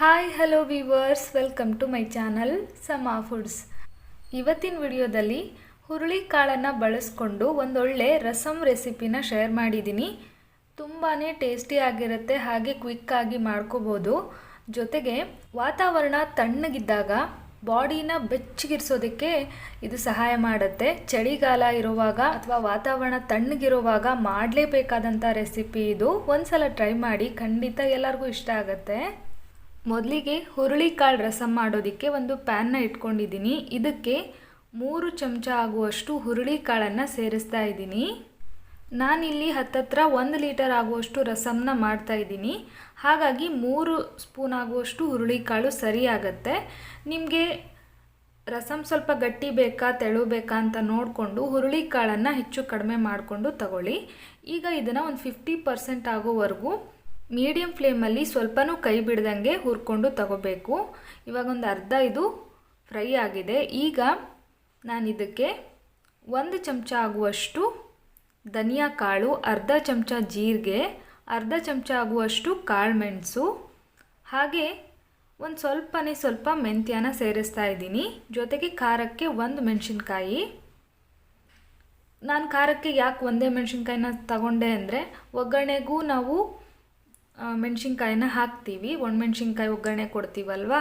Hi hello viewers welcome to my channel Sama foods ಇವತ್ತಿನ ವಿಡಿಯೋದಲ್ಲಿ ಹುರುಳಿ ಕಾಳನ್ನು ಬಳಸ್ಕೊಂಡು ಒಂದೊಳ್ಳೆ ರಸಮ್ ರೆಸಿಪಿನ ಶೇರ್ ಮಾಡಿದ್ದೀನಿ. ತುಂಬಾ ಟೇಸ್ಟಿಯಾಗಿರುತ್ತೆ ಹಾಗೆ ಕ್ವಿಕ್ಕಾಗಿ ಮಾಡ್ಕೋಬೋದು. ಜೊತೆಗೆ ವಾತಾವರಣ ತಣ್ಣಗಿದ್ದಾಗ ಬಾಡಿನ ಬೆಚ್ಚಗಿರಿಸೋದಕ್ಕೆ ಇದು ಸಹಾಯ ಮಾಡುತ್ತೆ. ಚಳಿಗಾಲ ಇರುವಾಗ ಅಥವಾ ವಾತಾವರಣ ತಣ್ಣಗಿರುವಾಗ ಮಾಡಲೇಬೇಕಾದಂಥ ರೆಸಿಪಿ ಇದು. ಒಂದ್ಸಲ ಟ್ರೈ ಮಾಡಿ ಖಂಡಿತ ಎಲ್ಲರಿಗೂ ಇಷ್ಟ ಆಗುತ್ತೆ. ಮೊದಲಿಗೆ ಹುರುಳಿಕಾಳು ರಸಂ ಮಾಡೋದಕ್ಕೆ ಒಂದು ಪ್ಯಾನ್ನ ಇಟ್ಕೊಂಡಿದ್ದೀನಿ. ಇದಕ್ಕೆ ಮೂರು ಚಮಚ ಆಗುವಷ್ಟು ಹುರುಳಿಕಾಳನ್ನು ಸೇರಿಸ್ತಾ ಇದ್ದೀನಿ. ನಾನಿಲ್ಲಿ ಹತ್ತತ್ರ ಒಂದು ಲೀಟರ್ ಆಗುವಷ್ಟು ರಸಂನ ಮಾಡ್ತಾ ಇದ್ದೀನಿ. ಹಾಗಾಗಿ ಮೂರು ಸ್ಪೂನ್ ಆಗುವಷ್ಟು ಹುರುಳಿಕಾಳು ಸರಿ ಆಗುತ್ತೆ ನಿಮಗೆ ರಸಮ್ ಸ್ವಲ್ಪ ಗಟ್ಟಿ ಬೇಕಾ, ತೆಳು ಬೇಕಾ ಅಂತ ನೋಡಿಕೊಂಡು ಹುರುಳಿಕಾಳನ್ನು ಹೆಚ್ಚು ಕಡಿಮೆ ಮಾಡಿಕೊಂಡು ತಗೊಳ್ಳಿ. ಈಗ ಇದನ್ನು ಒಂದು ಫಿಫ್ಟಿ ಪರ್ಸೆಂಟ್ ಆಗೋವರೆಗೂ ಮೀಡಿಯಮ್ ಫ್ಲೇಮಲ್ಲಿ ಸ್ವಲ್ಪನೂ ಕೈ ಬಿಡ್ದಂಗೆ ಹುರ್ಕೊಂಡು ತಗೋಬೇಕು. ಇವಾಗ ಒಂದು ಅರ್ಧ ಇದು ಫ್ರೈ ಆಗಿದೆ. ಈಗ ನಾನು ಇದಕ್ಕೆ ಒಂದು ಚಮಚ ಆಗುವಷ್ಟು ಧನಿಯಾ ಕಾಳು, ಅರ್ಧ ಚಮಚ ಜೀರಿಗೆ, ಅರ್ಧ ಚಮಚ ಆಗುವಷ್ಟು ಕಾಳು ಮೆಣಸು, ಹಾಗೆ ಒಂದು ಸ್ವಲ್ಪನೇ ಸ್ವಲ್ಪ ಮೆಂತ್ಯನ ಸೇರಿಸ್ತಾ ಇದ್ದೀನಿ. ಜೊತೆಗೆ ಖಾರಕ್ಕೆ ಒಂದು ಮೆಣಸಿನ್ಕಾಯಿ. ನಾನು ಖಾರಕ್ಕೆ ಯಾಕೆ ಒಂದೇ ಮೆಣಸಿನ್ಕಾಯಿನ ತಗೊಂಡೆ ಅಂದರೆ ಒಗ್ಗರಣೆಗೂ ನಾವು ಮೆಣಸಿನ್ಕಾಯಿನ ಹಾಕ್ತೀವಿ. ಒಣಮೆಣ್ಸಿನ್ಕಾಯಿ ಒಗ್ಗರಣೆ ಕೊಡ್ತೀವಲ್ವ?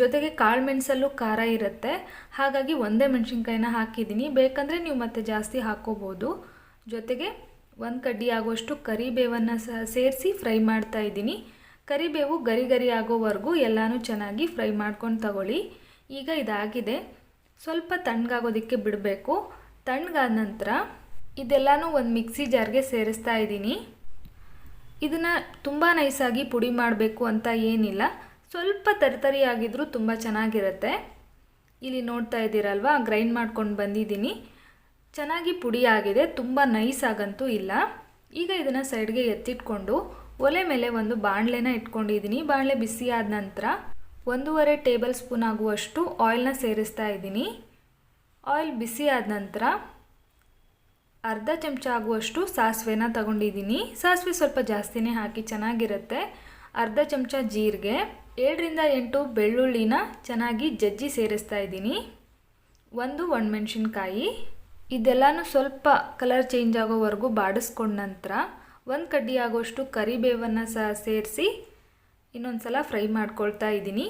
ಜೊತೆಗೆ ಕಾಳು ಮೆಣಸಲ್ಲೂ ಖಾರ ಇರುತ್ತೆ. ಹಾಗಾಗಿ ಒಂದೇ ಮೆಣಸಿನ್ಕಾಯಿನ ಹಾಕಿದ್ದೀನಿ. ಬೇಕಂದರೆ ನೀವು ಮತ್ತೆ ಜಾಸ್ತಿ ಹಾಕ್ಕೋಬೋದು ಜೊತೆಗೆ ಒಂದು ಕಡ್ಡಿ ಆಗುವಷ್ಟು ಕರಿಬೇವನ್ನು ಸಹ ಸೇರಿಸಿ ಫ್ರೈ ಮಾಡ್ತಾ ಇದ್ದೀನಿ. ಕರಿಬೇವು ಗರಿ ಗರಿ ಆಗೋವರೆಗೂ ಎಲ್ಲನೂ ಚೆನ್ನಾಗಿ ಫ್ರೈ ಮಾಡ್ಕೊಂಡು ತಗೊಳ್ಳಿ. ಈಗ ಇದಾಗಿದೆ. ಸ್ವಲ್ಪ ತಣ್ಣಗಾಗೋದಕ್ಕೆ ಬಿಡಬೇಕು. ತಣ್ಣಗಾದ ನಂತರ ಇದೆಲ್ಲನೂ ಒಂದು ಮಿಕ್ಸಿ ಜಾರ್ಗೆ ಸೇರಿಸ್ತಾ ಇದ್ದೀನಿ. ಇದನ್ನು ತುಂಬ ನೈಸಾಗಿ ಪುಡಿ ಮಾಡಬೇಕು ಅಂತ ಏನಿಲ್ಲ. ಸ್ವಲ್ಪ ತರಿತರಿಯಾಗಿದ್ದರೂ ತುಂಬ ಚೆನ್ನಾಗಿರುತ್ತೆ. ಇಲ್ಲಿ ನೋಡ್ತಾ ಇದ್ದೀರಲ್ವ ಗ್ರೈಂಡ್ ಮಾಡ್ಕೊಂಡು ಬಂದಿದ್ದೀನಿ. ಚೆನ್ನಾಗಿ ಪುಡಿ ಆಗಿದೆ, ತುಂಬ ನೈಸ್ ಆಗಂತೂ ಇಲ್ಲ. ಈಗ ಇದನ್ನು ಸೈಡ್ಗೆ ಎತ್ತಿಟ್ಕೊಂಡು ಒಲೆ ಮೇಲೆ ಒಂದು ಬಾಣಲೆನ ಇಟ್ಕೊಂಡಿದ್ದೀನಿ. ಬಾಣಲೆ ಬಿಸಿ ಆದ ನಂತರ ಒಂದೂವರೆ ಟೇಬಲ್ ಸ್ಪೂನ್ ಆಗುವಷ್ಟು ಆಯಿಲ್ನ ಸೇರಿಸ್ತಾ ಇದ್ದೀನಿ. ಆಯಿಲ್ ಬಿಸಿ ಆದ ನಂತರ ಅರ್ಧ ಚಮಚ ಆಗುವಷ್ಟು ಸಾಸಿವೆನ ತಗೊಂಡಿದ್ದೀನಿ. ಸಾಸಿವೆ ಸ್ವಲ್ಪ ಜಾಸ್ತಿನೇ ಹಾಕಿ ಚೆನ್ನಾಗಿರುತ್ತೆ. ಅರ್ಧ ಚಮಚ ಜೀರಿಗೆ, ಏಳರಿಂದ ಎಂಟು ಬೆಳ್ಳುಳ್ಳಿನ ಚೆನ್ನಾಗಿ ಜಜ್ಜಿ ಸೇರಿಸ್ತಾ ಇದ್ದೀನಿ. ಒಂದು ಒಣಮೆಣ್ಸಿನ್ಕಾಯಿ, ಇದೆಲ್ಲನೂ ಸ್ವಲ್ಪ ಕಲರ್ ಚೇಂಜ್ ಆಗೋವರೆಗೂ ಬಾಡಿಸ್ಕೊಂಡ ನಂತರ ಒಂದು ಕಡ್ಡಿ ಆಗುವಷ್ಟು ಕರಿಬೇವನ್ನು ಸಹ ಸೇರಿಸಿ ಇನ್ನೊಂದು ಸಲ ಫ್ರೈ ಮಾಡ್ಕೊಳ್ತಾ ಇದ್ದೀನಿ.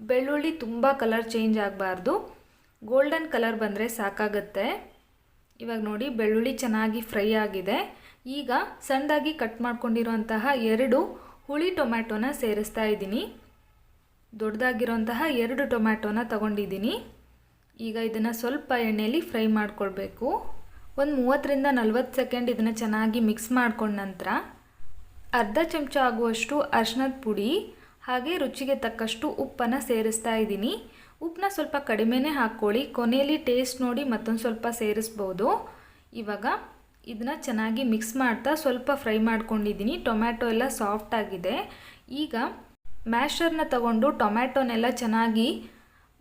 ಬೆಳ್ಳುಳ್ಳಿ ತುಂಬ ಕಲರ್ ಚೇಂಜ್ ಆಗಬಾರ್ದು. ಗೋಲ್ಡನ್ ಕಲರ್ ಬಂದರೆ ಸಾಕಾಗತ್ತೆ. ಇವಾಗ ನೋಡಿ, ಬೆಳ್ಳುಳ್ಳಿ ಚೆನ್ನಾಗಿ ಫ್ರೈ ಆಗಿದೆ. ಈಗ ಸಣ್ಣದಾಗಿ ಕಟ್ ಮಾಡ್ಕೊಂಡಿರುವಂತಹ ಎರಡು ಹುಳಿ ಟೊಮ್ಯಾಟೊನ ಸೇರಿಸ್ತಾ ಇದ್ದೀನಿ. ದೊಡ್ಡದಾಗಿರೋಂತಹ ಎರಡು ಟೊಮ್ಯಾಟೋನ ತಗೊಂಡಿದ್ದೀನಿ. ಈಗ ಇದನ್ನು ಸ್ವಲ್ಪ ಎಣ್ಣೆಯಲ್ಲಿ ಫ್ರೈ ಮಾಡ್ಕೊಳ್ಬೇಕು. ಒಂದು ಮೂವತ್ತರಿಂದ ನಲ್ವತ್ತು ಸೆಕೆಂಡ್ ಇದನ್ನು ಚೆನ್ನಾಗಿ ಮಿಕ್ಸ್ ಮಾಡ್ಕೊಂಡ ನಂತರ ಅರ್ಧ ಚಮಚ ಆಗುವಷ್ಟು ಅರ್ಶಿನದ ಪುಡಿ, ಹಾಗೆ ರುಚಿಗೆ ತಕ್ಕಷ್ಟು ಉಪ್ಪನ್ನು ಸೇರಿಸ್ತಾ ಇದ್ದೀನಿ. ಉಪ್ಪನ್ನ ಸ್ವಲ್ಪ ಕಡಿಮೆನೇ ಹಾಕ್ಕೊಳ್ಳಿ. ಕೊನೆಯಲ್ಲಿ ಟೇಸ್ಟ್ ನೋಡಿ ಮತ್ತೊಂದು ಸ್ವಲ್ಪ ಸೇರಿಸ್ಬೋದು. ಇವಾಗ ಇದನ್ನ ಚೆನ್ನಾಗಿ ಮಿಕ್ಸ್ ಮಾಡ್ತಾ ಸ್ವಲ್ಪ ಫ್ರೈ ಮಾಡ್ಕೊಂಡಿದ್ದೀನಿ. ಟೊಮ್ಯಾಟೊ ಎಲ್ಲ ಸಾಫ್ಟ್ ಆಗಿದೆ. ಈಗ ಮ್ಯಾಶರ್ನ ತಗೊಂಡು ಟೊಮ್ಯಾಟೊನೆಲ್ಲ ಚೆನ್ನಾಗಿ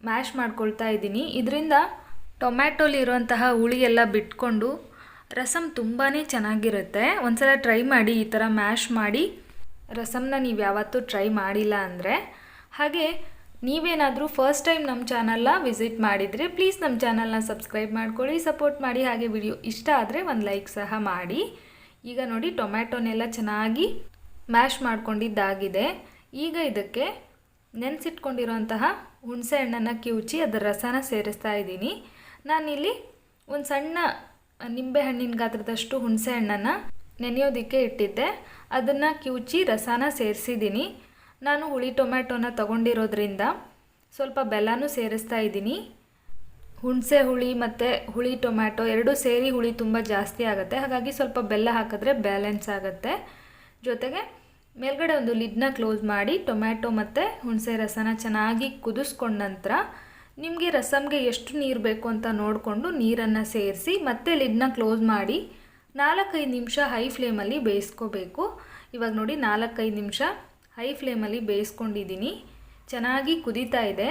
ಮ್ಯಾಶ್ ಮಾಡ್ಕೊಳ್ತಾ ಇದ್ದೀನಿ. ಇದರಿಂದ ಟೊಮ್ಯಾಟೊಲಿರುವಂತಹ ಹುಳಿ ಎಲ್ಲ ಬಿಟ್ಕೊಂಡು ರಸಮ್ ತುಂಬಾ ಚೆನ್ನಾಗಿರುತ್ತೆ. ಒಂದ್ಸಲ ಟ್ರೈ ಮಾಡಿ ಈ ಥರ ಮ್ಯಾಶ್ ಮಾಡಿ. ರಸಮ್ನ ನೀವು ಯಾವತ್ತೂ ಟ್ರೈ ಮಾಡಿಲ್ಲ ಅಂದರೆ. ಹಾಗೆ ನೀವೇನಾದರೂ ಫಸ್ಟ್ ಟೈಮ್ ನಮ್ಮ ಚಾನಲ್ನ ವಿಸಿಟ್ ಮಾಡಿದರೆ ಪ್ಲೀಸ್ ನಮ್ಮ ಚಾನಲ್ನ ಸಬ್ಸ್ಕ್ರೈಬ್ ಮಾಡ್ಕೊಳ್ಳಿ ಸಪೋರ್ಟ್ ಮಾಡಿ, ಹಾಗೆ ವಿಡಿಯೋ ಇಷ್ಟ ಆದರೆ ಒಂದು ಲೈಕ್ ಸಹ ಮಾಡಿ. ಈಗ ನೋಡಿ ಟೊಮ್ಯಾಟೊನೆಲ್ಲ ಚೆನ್ನಾಗಿ ಮ್ಯಾಶ್ ಮಾಡ್ಕೊಂಡಿದ್ದಾಗಿದೆ. ಈಗ ಇದಕ್ಕೆ ನೆನೆಸಿಟ್ಕೊಂಡಿರೋಂತಹ ಹುಣಸೆ ಹಣ್ಣನ್ನು ಕಿವುಚಿ ಅದರ ರಸನ ಸೇರಿಸ್ತಾ ಇದ್ದೀನಿ. ನಾನಿಲ್ಲಿ ಒಂದು ಸಣ್ಣ ನಿಂಬೆ ಹಣ್ಣಿನ ಗಾತ್ರದಷ್ಟು ಹುಣಸೆ ಹಣ್ಣನ್ನು ನೆನೆಯೋದಕ್ಕೆ ಇಟ್ಟಿದ್ದೆ. ಅದನ್ನು ಕಿವುಚಿ ರಸನ ಸೇರಿಸಿದ್ದೀನಿ. ನಾನು ಹುಳಿ ಟೊಮ್ಯಾಟೊನ ತಗೊಂಡಿರೋದ್ರಿಂದ ಸ್ವಲ್ಪ ಬೆಲ್ಲನೂ ಸೇರಿಸ್ತಾ ಇದ್ದೀನಿ. ಹುಣಸೆ ಹುಳಿ ಮತ್ತು ಹುಳಿ ಟೊಮ್ಯಾಟೊ ಎರಡೂ ಸೇರಿ ಹುಳಿ ತುಂಬ ಜಾಸ್ತಿ ಆಗುತ್ತೆ. ಹಾಗಾಗಿ ಸ್ವಲ್ಪ ಬೆಲ್ಲ ಹಾಕಿದ್ರೆ ಬ್ಯಾಲೆನ್ಸ್ ಆಗುತ್ತೆ. ಜೊತೆಗೆ ಮೇಲ್ಗಡೆ ಒಂದು ಲಿಡ್ನ ಕ್ಲೋಸ್ ಮಾಡಿ ಟೊಮ್ಯಾಟೊ ಮತ್ತು ಹುಣಸೆ ರಸನ ಚೆನ್ನಾಗಿ ಕುದಿಸ್ಕೊಂಡ ನಂತರ ನಿಮಗೆ ರಸಮ್ಗೆ ಎಷ್ಟು ನೀರು ಬೇಕು ಅಂತ ನೋಡಿಕೊಂಡು ನೀರನ್ನು ಸೇರಿಸಿ ಮತ್ತೆ ಲಿಡ್ನ ಕ್ಲೋಸ್ ಮಾಡಿ ನಾಲ್ಕೈದು ನಿಮಿಷ ಹೈ ಫ್ಲೇಮಲ್ಲಿ ಬೇಯಿಸ್ಕೋಬೇಕು. ಇವಾಗ ನೋಡಿ ನಾಲ್ಕೈದು ನಿಮಿಷ ಹೈ ಫ್ಲೇಮಲ್ಲಿ ಬೇಯಿಸ್ಕೊಂಡಿದ್ದೀನಿ. ಚೆನ್ನಾಗಿ ಕುದೀತಾ ಇದೆ.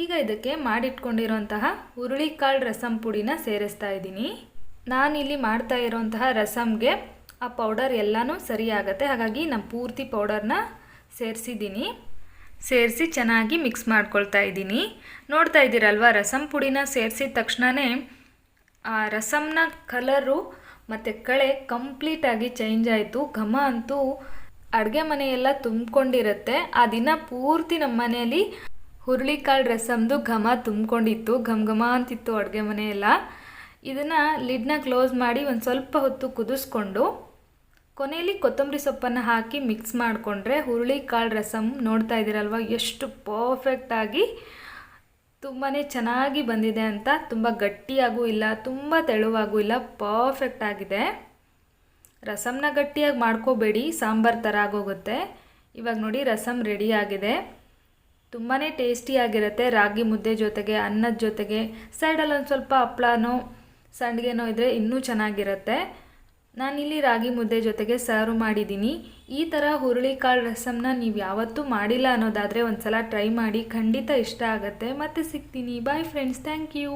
ಈಗ ಇದಕ್ಕೆ ಮಾಡಿಟ್ಕೊಂಡಿರೋಂತಹ ಹುರುಳಿಕಾಳು ರಸಂ ಪುಡಿನ ಸೇರಿಸ್ತಾ ಇದ್ದೀನಿ. ನಾನಿಲ್ಲಿ ಮಾಡ್ತಾ ಇರೋಂತಹ ರಸಮ್ಗೆ ಆ ಪೌಡರ್ ಎಲ್ಲನೂ ಸರಿಯಾಗತ್ತೆ. ಹಾಗಾಗಿ ನಾನು ಪೂರ್ತಿ ಪೌಡರ್ನ ಸೇರಿಸಿದ್ದೀನಿ. ಸೇರಿಸಿ ಚೆನ್ನಾಗಿ ಮಿಕ್ಸ್ ಮಾಡ್ಕೊಳ್ತಾ ಇದ್ದೀನಿ. ನೋಡ್ತಾ ಇದ್ದೀರಲ್ವ, ರಸಂ ಪುಡಿನ ಸೇರಿಸಿದ ತಕ್ಷಣವೇ ಆ ರಸಮ್ನ ಕಲರು ಮತ್ತು ಕಳೆ ಕಂಪ್ಲೀಟಾಗಿ ಚೇಂಜ್ ಆಯಿತು. ಘಮ ಅಂತೂ ಅಡುಗೆ ಮನೆಯೆಲ್ಲ ತುಂಬಿಕೊಂಡಿರುತ್ತೆ. ಆ ದಿನ ಪೂರ್ತಿ ನಮ್ಮ ಮನೆಯಲ್ಲಿ ಹುರುಳಿಕಾಳು ರಸಮ್ದು ಘಮ ತುಂಬಿಕೊಂಡಿತ್ತು. ಘಮ ಘಮ ಅಂತಿತ್ತು ಅಡುಗೆ ಮನೆಯೆಲ್ಲ. ಇದನ್ನು ಲಿಡ್ನ ಕ್ಲೋಸ್ ಮಾಡಿ ಒಂದು ಸ್ವಲ್ಪ ಹೊತ್ತು ಕುದಿಸ್ಕೊಂಡು ಕೊನೆಯಲ್ಲಿ ಕೊತ್ತಂಬರಿ ಸೊಪ್ಪನ್ನು ಹಾಕಿ ಮಿಕ್ಸ್ ಮಾಡಿಕೊಂಡ್ರೆ ಹುರುಳಿಕಾಳು ರಸಮ್ ನೋಡ್ತಾ ಇದ್ದೀರಲ್ವ? ಎಷ್ಟು ಪರ್ಫೆಕ್ಟಾಗಿ ತುಂಬಾ ಚೆನ್ನಾಗಿ ಬಂದಿದೆ ಅಂತ. ತುಂಬ ಗಟ್ಟಿಯಾಗೂ ಇಲ್ಲ, ತುಂಬ ತೆಳುವಾಗೂ ಇಲ್ಲ ಪರ್ಫೆಕ್ಟ್ ಆಗಿದೆ. ರಸಮ್ನ ಗಟ್ಟಿಯಾಗಿ ಮಾಡ್ಕೋಬೇಡಿ, ಸಾಂಬಾರು ಥರ ಆಗೋಗುತ್ತೆ. ಇವಾಗ ನೋಡಿ ರಸಮ್ ರೆಡಿ ಆಗಿದೆ. ತುಂಬಾ ಟೇಸ್ಟಿಯಾಗಿರುತ್ತೆ ರಾಗಿ ಮುದ್ದೆ ಜೊತೆಗೆ, ಅನ್ನದ ಜೊತೆಗೆ. ಸೈಡಲ್ಲಿ ಒಂದು ಸ್ವಲ್ಪ ಹಪ್ಳನೋ, ಸಂಡಿಗೆನೋ ಇದ್ದರೆ ಇನ್ನೂ ಚೆನ್ನಾಗಿರುತ್ತೆ. ನಾನಿಲ್ಲಿ ರಾಗಿ ಮುದ್ದೆ ಜೊತೆಗೆ ಸರ್ವ್ ಮಾಡಿದ್ದೀನಿ ಈ ಥರ ಹುರುಳಿಕಾಳು ರಸಮ್ನ ನೀವು ಯಾವತ್ತೂ ಮಾಡಿಲ್ಲ ಅನ್ನೋದಾದರೆ ಒಂದು ಸಲ ಟ್ರೈ ಮಾಡಿ. ಖಂಡಿತ ಇಷ್ಟ ಆಗುತ್ತೆ. ಮತ್ತೆ ಸಿಗ್ತೀನಿ. Bye friends thank you